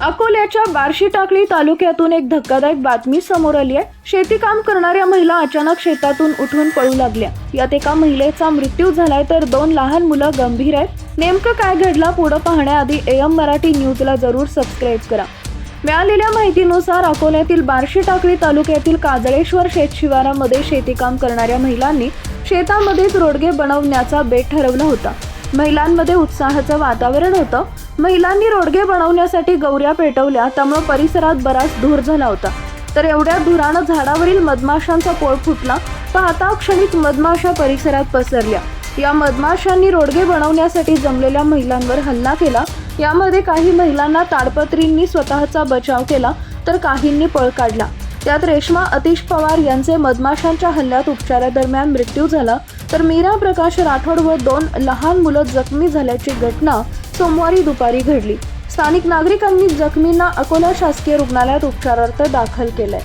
अकोल्याच्या बार्शी टाकळी तालुक्यातून एक धक्कादायक बातमी समोर आली आहे. शेती काम करणाऱ्या महिला अचानक शेतातून उठून पळू लागल्या. यात एका महिलेचा मृत्यू झालाय तर दोन लहान मुलं गंभीर आहेत. नेमकं काय घडलं पुढं पाहण्याआधी एम मराठी न्यूजला जरूर सबस्क्राईब करा. मिळालेल्या माहितीनुसार अकोल्यातील बार्शी टाकळी तालुक्यातील काजळेश्वर शेतशिवारामध्ये शेतीकाम करणाऱ्या महिलांनी शेतामध्येच रोडगे बनवण्याचा बेट ठरवला होता. महिलांमध्ये उत्साहाचं वातावरण होतं. महिलांनी रोडगे बनवण्यासाठी गौऱ्या पेटवल्या त्यामुळे परिसरात बराच धूर झाला होता. तर एवढ्या धुरानं झाडावरील मधमाशांचा पोळ फुटला पाहता क्षणिक मधमाशा परिसरात पसरल्या. या मधमाशांनी रोडगे बनवण्यासाठी जमलेल्या महिलांवर हल्ला केला. यामध्ये काही महिलांना ताडपत्रींनी स्वतःचा बचाव केला तर काहींनी पळ काढला. त्यात रेश्मा अतिश पवार यांचे मधमाशांच्या हल्ल्यात उपचारादरम्यान मृत्यू झाला. तर मीरा प्रकाश राठोड व दोन लहान मुलं जखमी झाल्याची घटना सोमवारी दुपारी घडली. स्थानिक नागरिकांनी जखमींना अकोला शासकीय रुग्णालयात उपचारार्थ दाखल केलंय.